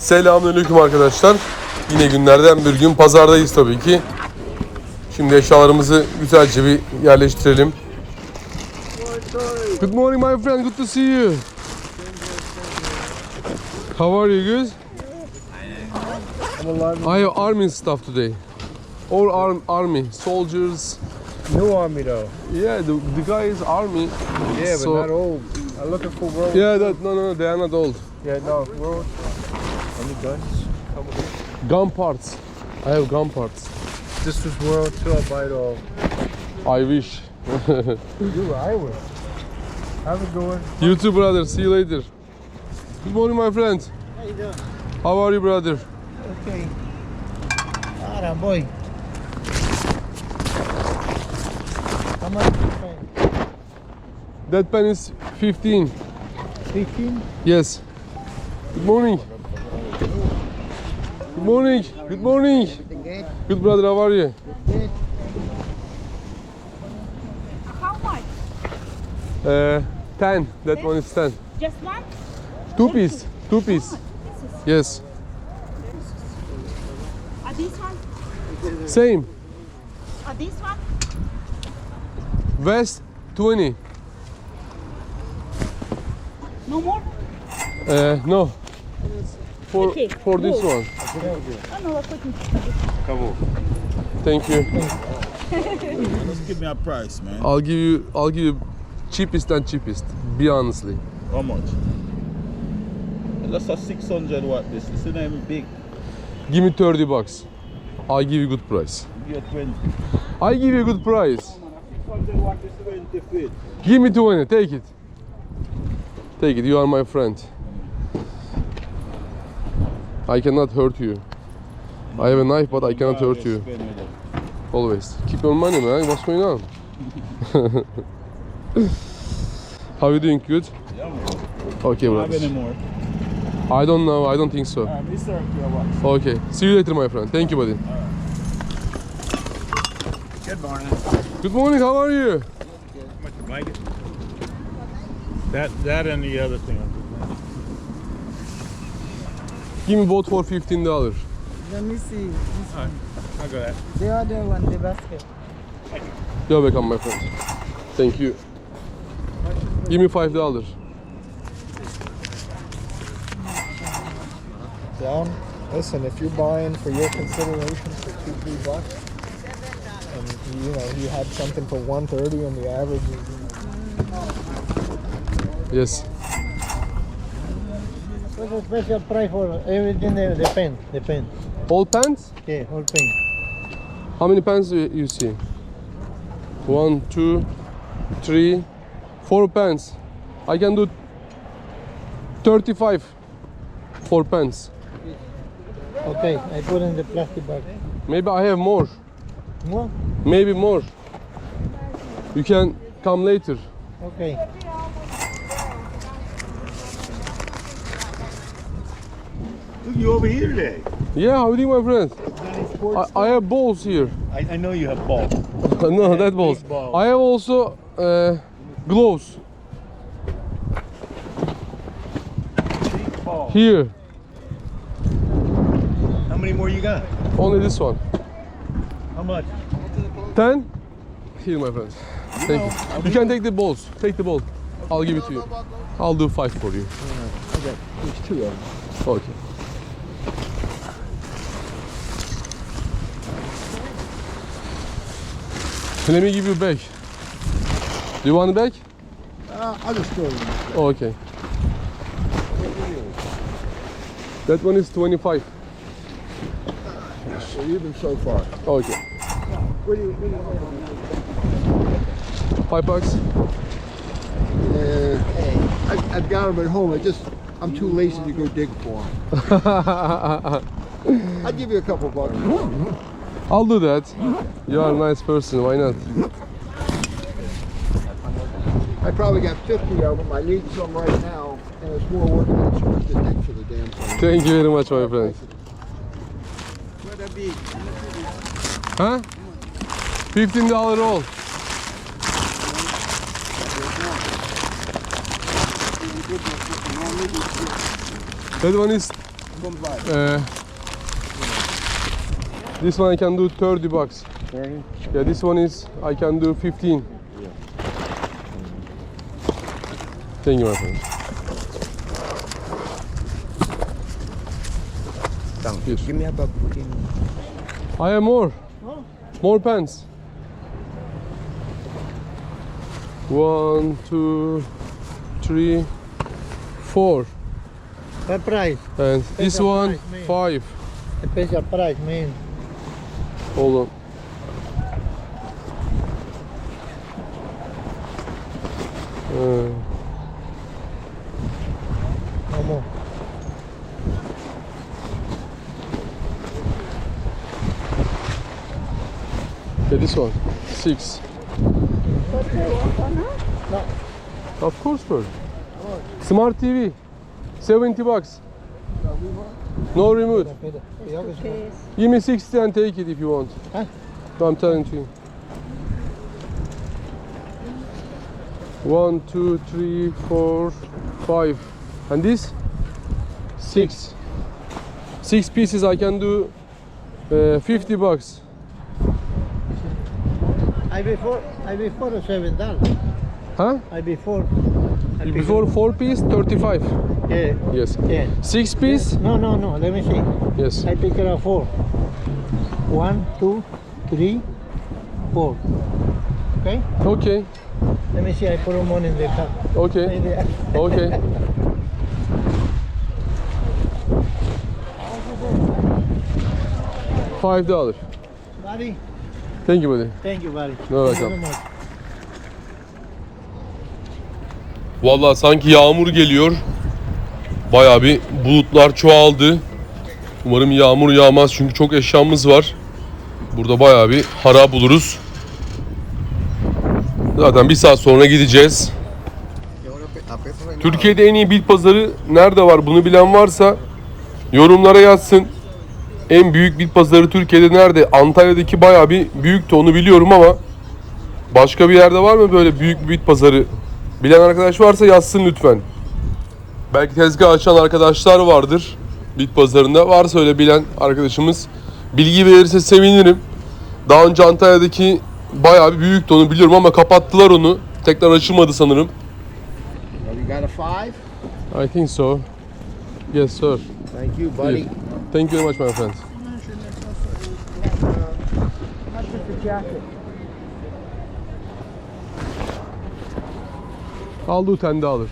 Selamünaleyküm arkadaşlar. Yine günlerden bir gün pazardayız tabii ki. Şimdi eşyalarımızı güzelce bir yerleştirelim. Good morning my friend, good to see you. How are you guys? I have army stuff today. All arm, army, soldiers. New army though. Yeah, the, the guy is army. Yeah, So- but not old. I'm looking for world. Yeah, that, no, no, no, they are not old. Yeah, no, world. Any guns? Gun parts. I have gun parts. This was World Two. I'll buy it. I wish. You, I would. How's it going? You too, brother. See you later. Good morning, my friend. How you doing? How are you, brother? Okay. Alright, boy. How much you paying? That pen is 15. 15? Yes. Good morning. Good morning. Good morning. Good? Good brother, how are you? Good. How much? Uh, 10. That one is 10. Just one? Two piece. Two piece. Yes. Uh, this one? Same. Uh, this one? West 20. No more? Uh, no. For, Okay, for this go. one. İt. Thank you. Just give me a price, man. I'll give you I'll give you cheapest and cheapest. Be honestly. How much? That's a 600 watt. This is the name big. Give me 30 bucks. I'll give you good price. Give you 20. I give you good price. 600 watt is 20 feet. Give me 20. Take it. Take it. You are my friend. I cannot hurt you. I have a knife, but I cannot hurt you. Spend with it. Always. Keep your money, man. What's going on? How are you doing? Good? Okay, have brother. any more. I don't know. I don't think so. Um, this are your watch. Okay. See you later, my friend. Thank you, buddy. Good morning. Good morning. How are you? Much you like it? That, that and the other thing. Give me both for fifteen dollars. Let me see. This one. I got that. The other one, the basket. You're welcome, my friend. Thank you. Give me five dollars. Down. Listen, if you're buying for your consideration for two, three bucks, and you know you had something for 130 and the average is Yes. What's the special price for everything? The the pen. The pen. All pens? Okay, whole pen. How many pens do you see? One, two, three, four pens. I can do 35 four pens. Okay, I put in the plastic bag. Maybe I have more. More? Maybe more. You can come later. Okay. Look, you over here today. Yeah, how do you, my friend? I, I have balls here. I, I know you have balls. no, that balls. balls. I have also uh, gloves here. How many more you got? Only this one. How much? 10? Here, my friend. Thank you. You can take the balls. Take the ball. I'll give it to you. I'll do five for you. there's two of them. Okay. Let me give you back. Do you want back? Uh, I'll just throw them. Oh, okay. That one is 25. So even so far. Okay. What do you, what do you Five bucks. Uh, I, I've got them at home. I just, I'm too lazy to go dig for them. I'll give you a couple bucks. I'll do that. You are a nice person. Why not? I probably got 50 of them. I need some right now, and it's more work than it's worth to dig for the damn thing. Thank you very much, my friend. Huh? Fifteen dollar roll. That one is Uh, this one I can do 30 bucks. 30? Yeah, this one is I can do 15. Yeah. Thank you, my friend. Yes. Give me about 15. I have more. More pants. One, two, three, four. What price? And this one, price, five. Special price, man. Uh, No more. yeah, this one, six. Of course, bro. Smart TV, 70 bucks. No remote. Espera, cuidado que Give me 60 and take it if you want. Huh? No, I'm telling you. One, two, three, four, five. And this? Six. Six pieces I can do uh, 50 bucks. I before, I before seven dollars. Huh? I before. Before four piece, 35. Yeah, Yes. yeah. Six piece? No, no, no. Let me see. Yes. I take care of four. One, two, three, four. Okay. Okay. Let me see. I put them on in the car. Okay. I- Okay. Five dollar. Buddy, Thank you, buddy. thank you, buddy. No, Thank you welcome. Vallahi sanki yağmur geliyor. Bayağı bir bulutlar çoğaldı. Umarım yağmur yağmaz çünkü çok eşyamız var. Burada bayağı bir hara buluruz. Zaten bir saat sonra gideceğiz. Türkiye'de en iyi bit pazarı nerede var bunu bilen varsa yorumlara yazsın. En büyük bit pazarı Türkiye'de nerede? Antalya'daki bayağı bir büyüktü onu biliyorum ama başka bir yerde var mı böyle büyük bir bit pazarı? Bilen arkadaş varsa yazsın lütfen. Belki tezgah açan arkadaşlar vardır bit pazarında. Varsa öyle bilen arkadaşımız bilgi verirse sevinirim. Daha önce Antalya'daki bayağı bir büyüktü onu biliyorum ama kapattılar onu. Tekrar açılmadı sanırım. You got a five? I think so. Yes sir. Thank you, buddy. Thank you very much my friend. Aldığı tende alır.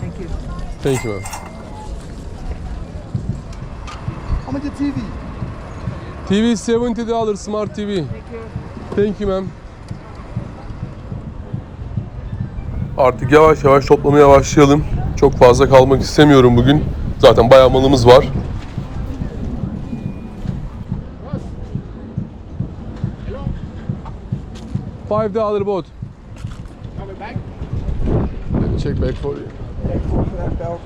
Thank you. Thank. How much a TV? TV 70 dollar smart TV. Thank you ma'am. Artık yavaş yavaş toplamaya başlayalım. Çok fazla kalmak istemiyorum bugün. Zaten bayağı malımız var. Five dollar boat. Coming back? Let me check back for you. Thank you for that belt.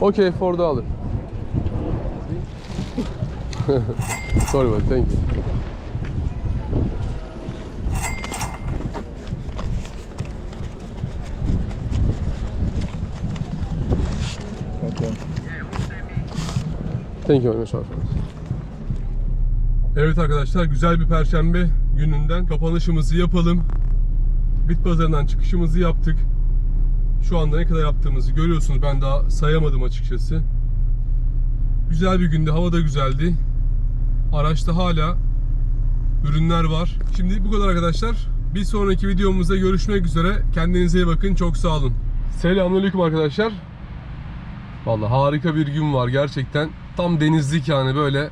Okay, four dollar. Sorry, but thank you. Okay. Thank you very much. Evet arkadaşlar güzel bir perşembe gününden kapanışımızı yapalım. Bit pazarından çıkışımızı yaptık. Şu anda ne kadar yaptığımızı görüyorsunuz. Ben daha sayamadım açıkçası. Güzel bir gündü. Hava da güzeldi. Araçta hala ürünler var. Şimdi bu kadar arkadaşlar. Bir sonraki videomuzda görüşmek üzere. Kendinize iyi bakın. Çok sağ olun. Selamünaleyküm arkadaşlar. Vallahi harika bir gün var gerçekten. Tam denizlik yani böyle.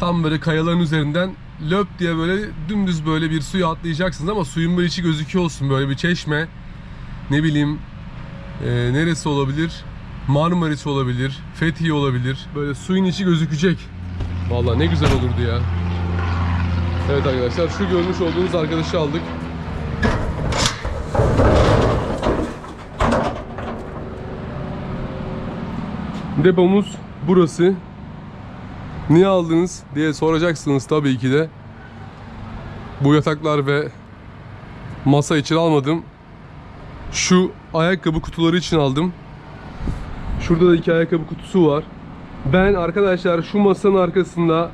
Tam böyle kayaların üzerinden löp diye böyle dümdüz böyle bir suya atlayacaksınız ama suyun böyle içi gözüküyor olsun böyle bir çeşme. Ne bileyim e, neresi olabilir? Marmaris olabilir, Fethiye olabilir. Böyle suyun içi gözükecek. Vallahi ne güzel olurdu ya. Evet arkadaşlar şu görmüş olduğunuz arkadaşı aldık. Depomuz burası. Niye aldınız diye soracaksınız tabii ki de. Bu yataklar ve masa için almadım. Şu ayakkabı kutuları için aldım. Şurada da iki ayakkabı kutusu var. Ben arkadaşlar şu masanın arkasında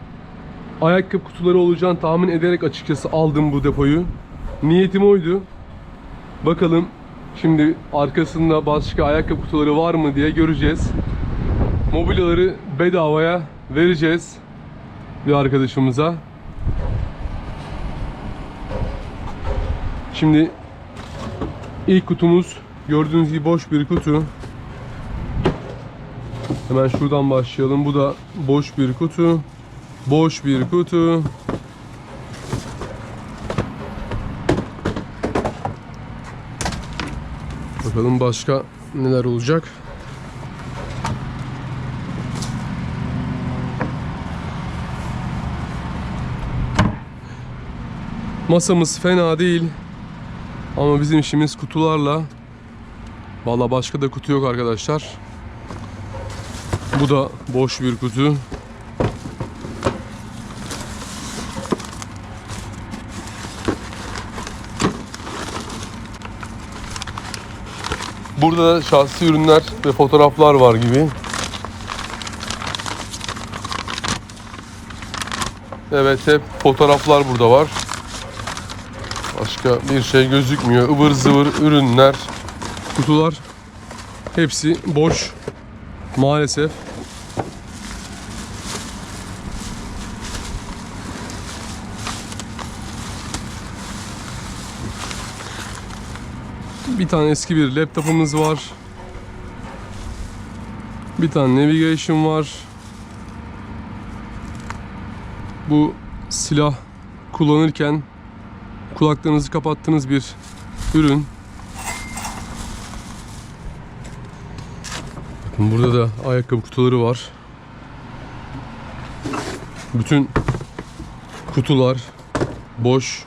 ayakkabı kutuları olacağını tahmin ederek açıkçası aldım bu depoyu. Niyetim oydu. Bakalım şimdi arkasında başka ayakkabı kutuları var mı diye göreceğiz. Mobilyaları bedavaya vereceğiz bir arkadaşımıza. Şimdi ilk kutumuz gördüğünüz gibi boş bir kutu. Hemen şuradan başlayalım. Bu da boş bir kutu. Boş bir kutu. Bakalım başka neler olacak. Masamız fena değil. Ama bizim işimiz kutularla. Valla başka da kutu yok arkadaşlar. Bu da boş bir kutu. Burada da şahsi ürünler ve fotoğraflar var gibi. Evet hep fotoğraflar burada var. Başka bir şey gözükmüyor. Ivır zıvır ürünler, kutular hepsi boş maalesef. Bir tane eski bir laptopumuz var. Bir tane navigation var. Bu silah kullanırken kulaklarınızı kapattığınız bir ürün. Bakın burada da ayakkabı kutuları var. Bütün kutular boş.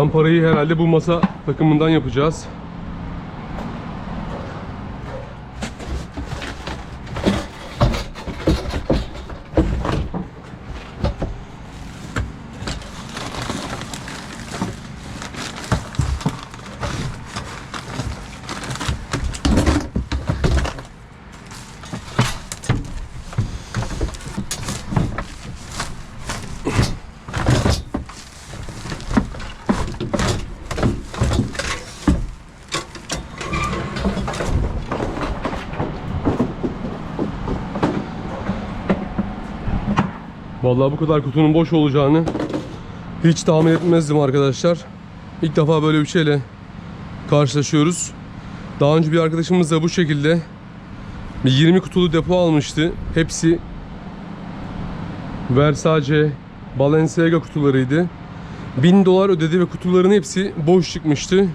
Buradan parayı herhalde bu masa takımından yapacağız. Vallahi bu kadar kutunun boş olacağını hiç tahmin etmezdim arkadaşlar. İlk defa böyle bir şeyle karşılaşıyoruz. Daha önce bir arkadaşımız da bu şekilde bir 20 kutulu depo almıştı. Hepsi Versace, Balenciaga kutularıydı. 1000 dolar ödedi ve kutuların hepsi boş çıkmıştı.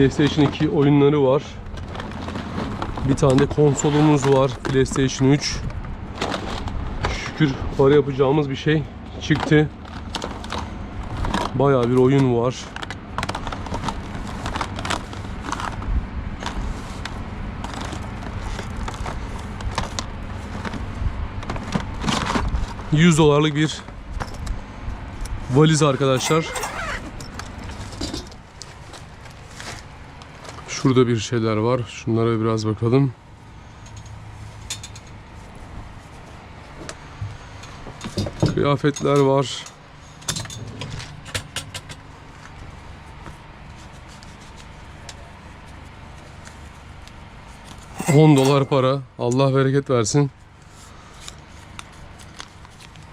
PlayStation 2 oyunları var. Bir tane de konsolumuz var. PlayStation 3. Şükür para yapacağımız bir şey çıktı. Bayağı bir oyun var. ...100 dolarlık bir valiz arkadaşlar. Şurada bir şeyler var. Şunlara biraz bakalım. Kıyafetler var. 10 dolar para. Allah bereket versin.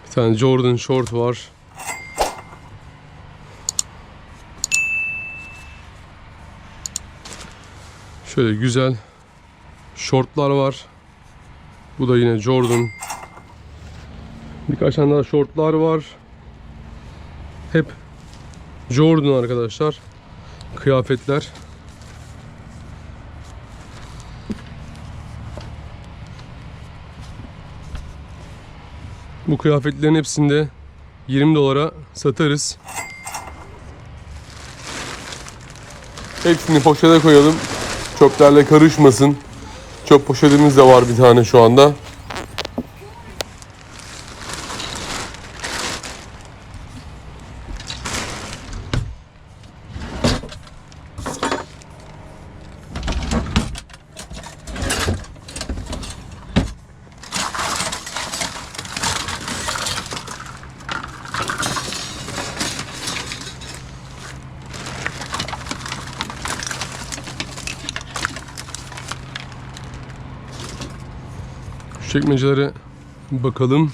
Bir tane Jordan short var. Şöyle güzel şortlar var. Bu da yine Jordan. Birkaç tane daha şortlar var. Hep Jordan arkadaşlar. Kıyafetler. Bu kıyafetlerin hepsinde 20 dolara satarız. Hepsini poşete koyalım. Çöplerle karışmasın. Çöp poşetimiz de var bir tane şu anda. Çekmecelere bakalım.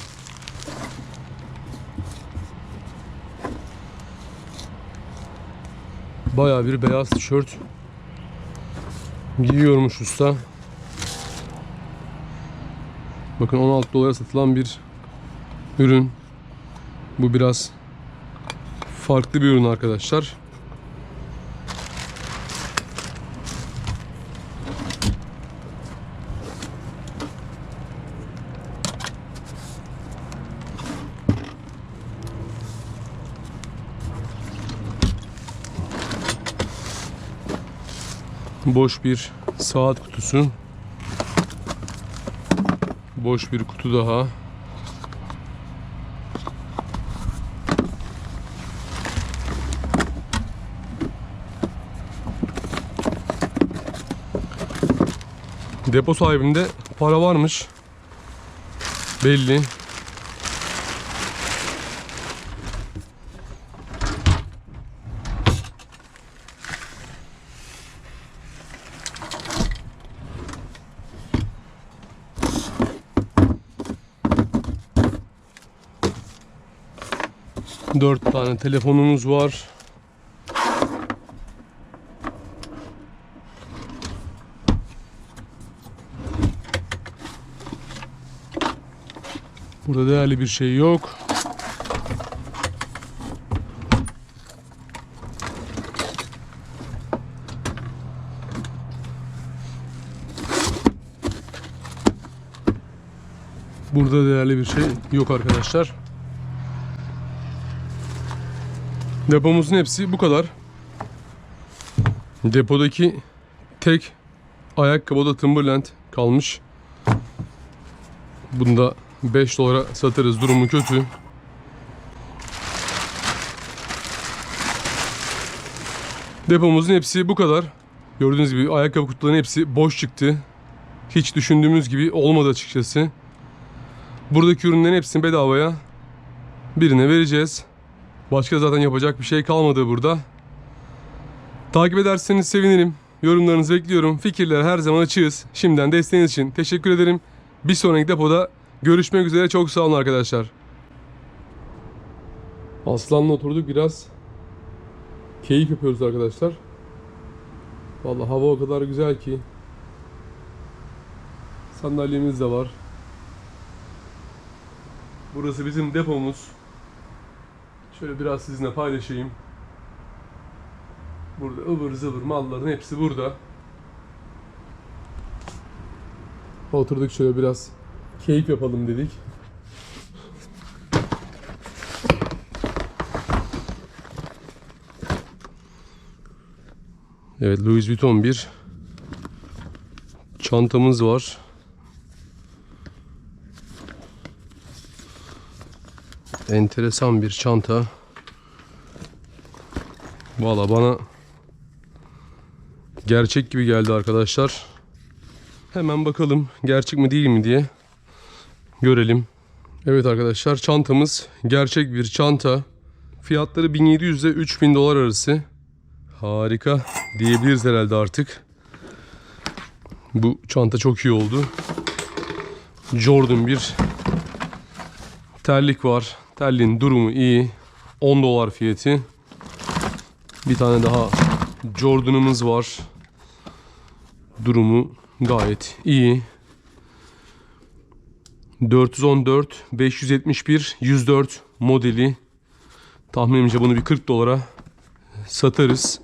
Bayağı bir beyaz tişört giyiyormuş usta. Bakın 16 dolara satılan bir ürün. Bu biraz farklı bir ürün arkadaşlar. Boş bir saat kutusu. Boş bir kutu daha. Depo sahibinde para varmış. Belli. Tane telefonumuz var. Burada değerli bir şey yok. Burada değerli bir şey yok arkadaşlar. Depomuzun hepsi bu kadar. Depodaki tek ayakkabı da Timberland kalmış. Bunu da 5 dolara satarız. Durumu kötü. Depomuzun hepsi bu kadar. Gördüğünüz gibi ayakkabı kutularının hepsi boş çıktı. Hiç düşündüğümüz gibi olmadı açıkçası. Buradaki ürünlerin hepsini bedavaya birine vereceğiz. Başka zaten yapacak bir şey kalmadı burada. Takip ederseniz sevinirim. Yorumlarınızı bekliyorum. Fikirler her zaman açığız. Şimdiden desteğiniz için teşekkür ederim. Bir sonraki depoda görüşmek üzere. Çok sağ olun arkadaşlar. Aslan'la oturduk biraz. Keyif yapıyoruz arkadaşlar. Vallahi hava o kadar güzel ki. Sandalyemiz de var. Burası bizim depomuz. Şöyle biraz sizinle paylaşayım. Burada ıvır zıvır malların hepsi burada. Oturduk şöyle biraz keyif yapalım dedik. Evet Louis Vuitton bir çantamız var. Enteresan bir çanta. Valla bana gerçek gibi geldi arkadaşlar. Hemen bakalım gerçek mi değil mi diye görelim. Evet arkadaşlar çantamız gerçek bir çanta. Fiyatları 1700 ile 3000 dolar arası. Harika diyebiliriz herhalde artık. Bu çanta çok iyi oldu. Jordan 1 terlik var. Terliğin durumu iyi. 10 dolar fiyatı. Bir tane daha Jordan'ımız var. Durumu gayet iyi. 414 571 104 modeli. Tahminimce bunu bir 40 dolara satarız.